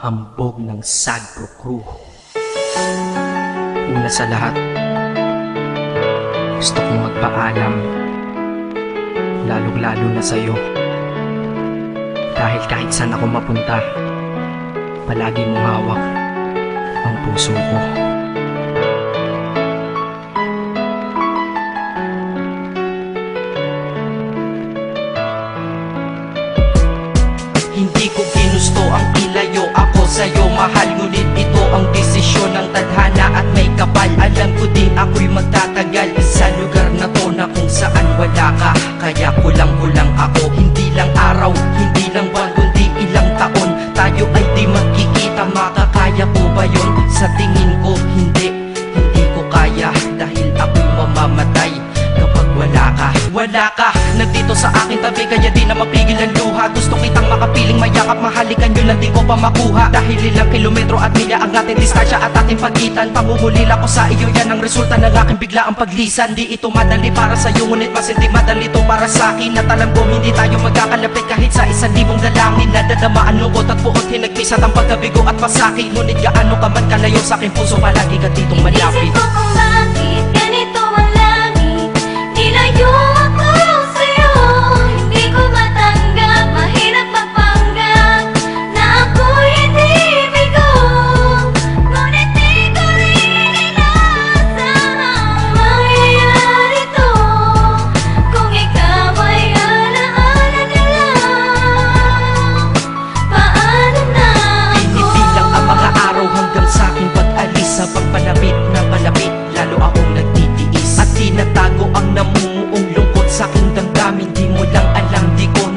hambog ng Sagro Crew. Una sa lahat, gusto kong magpaalam, lalong-lalo na sa'yo. Dahil kahit saan ako mapunta, palagi mong hawak ang puso ko. Mahal ngunit ito ang desisyon ng tadhana at may kapal. Alam ko din ako'y magtatagal. Sa lugar na to na kung saan wala ka Kaya kulang-kulang ako. Hindi lang araw, hindi lang buwan Kundi ilang taon. Tayo ay di magkikita Makakaya ko ba yun? Sa tingin ko hindi. Hindi ko kaya Dahil ako'y mamamatay kapag wala ka. Wala ka, nandito sa aking tabi Kaya di na mapigil ang luha. Gusto kitang makapiling mayakap Mahalikan yun lang di ko pa makuha? Dahil ilang kilometro at milya Ang ating distansya at ating pagitan. Pangungulila ko sa iyo Yan ang resulta ng aking biglaang paglisan. Di ito madali para sa iyo Ngunit mas hindi madali to para sa akin At alam ko hindi tayo magkakalapit Kahit sa isang libong dalangin. Nadadamaan lungkot at puot Hinagpisat ang pagkabigo at pasakit. Ngunit gaano ka man kalayo sa aking puso Palagi ka ditong malapit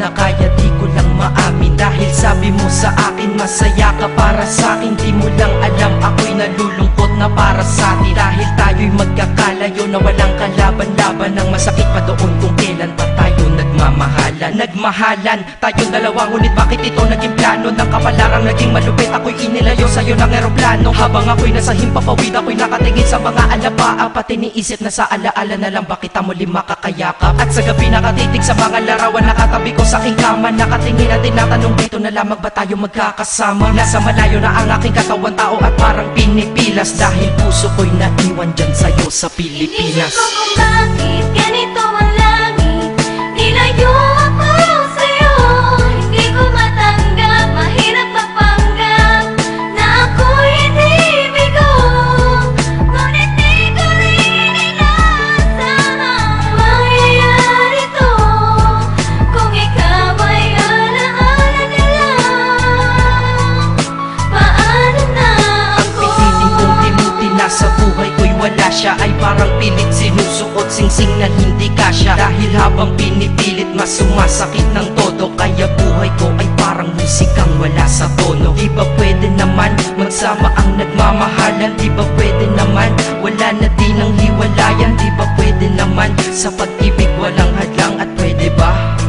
na kaya, di ko lang maamin. Dahil sabi mo sa akin, masaya ka para sa akin. Di mo lang alam, ako'y nalulungkot na para sa atin. Dahil tayo'y magkakalayo na walang kalaban-laban. Ang masakit pa doon kung nagmamahalan Nagmahalan, tayong dalawa Ngunit bakit ito naging plano? Ng kapalarang naging malupit Ako'y inilayo sa'yo ng eroplano. Habang ako'y nasa himpapawid Ako'y nakatingin sa mga alapaa Pati niisip na sa alaala na lang Bakit muli makakayakap? At sa gabi nakatitig sa mga larawan Nakatabi ko sa aking kama. Nakatingin at tinatanong dito na lamang ba tayo magkakasama? Nasa malayo na ang aking katawan tao At parang pinipilas. Dahil puso ko'y naiwan dyan sa'yo sa Pilipinas. Inisip ko kung bakit ganito ang hindi kasya. Dahil habang pinipilit mas sumasakit ng todo. Kaya buhay ko ay parang musikang wala sa tono. Di ba pwede naman magsama ang nagmamahalan. Di ba pwede naman wala na din ang hiwalayan. Di ba pwede naman sa pag-ibig walang hadlang. At pwede ba?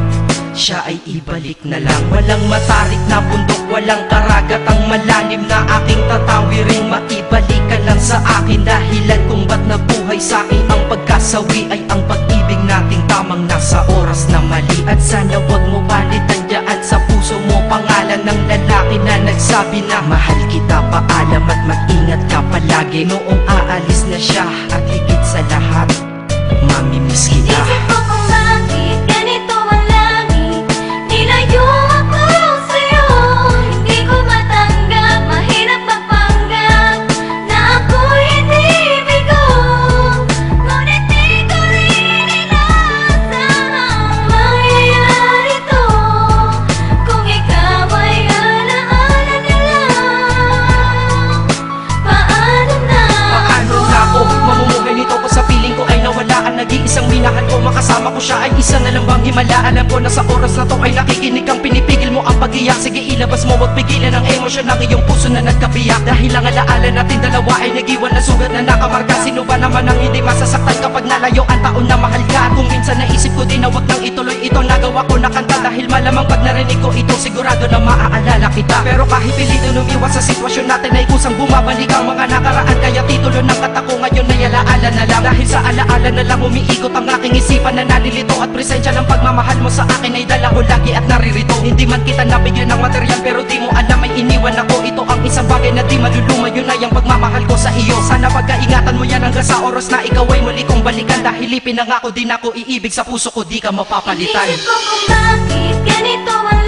Siya ay ibalik na lang. Walang matarik na bundok Walang karagat. Ang malalim na aking tatawirin Maibalik ka lang sa akin. Dahilan kung ba't nabuhay sa akin Ang pagkasawi ay mali At sana wag mo palitan dyan sa puso mo. Pangalan ng lalaki na nagsabi na Mahal kita paalam at mag-ingat ka palagi. Noong aalis na siya At higit sa lahat minahal ko siya ay isa na lang bang himala. Alam ko na sa oras na to ay nakikinig kang pinipigil mo. Ang pag-iyak Sige ilabas mo wag pigilan ang emosyon ng iyong puso na nagkabiyak Dahil ang alaala natin dalawa ay nag-iwan na sugat na nakamarka. Sino ba naman ang hindi masasaktan kapag nalayo ang taon na mahal ka? Kung minsan naisip ko din na wag nang ituloy ito Nagawa ko na kanta. Dahil malamang pag narinig ko ito Sigurado na maaalala lang umiikot ang aking isipan na nalilito. At presensya ng pagmamahal mo sa akin ay dala ko lagi at naririto. Hindi man kita nabigyan ng material pero di mo alam ay iniwan ako. Ito Isang bagay na di maluluma yun ay ang pagmamahal ko sa iyo. Sana pagkaingatan mo yan hanggang sa oras na ikaw ay muli kong balikan. Dahil ipinangako din ako iibig sa puso ko di ka mapapalitan. Inisip ko kung bakit ganito ang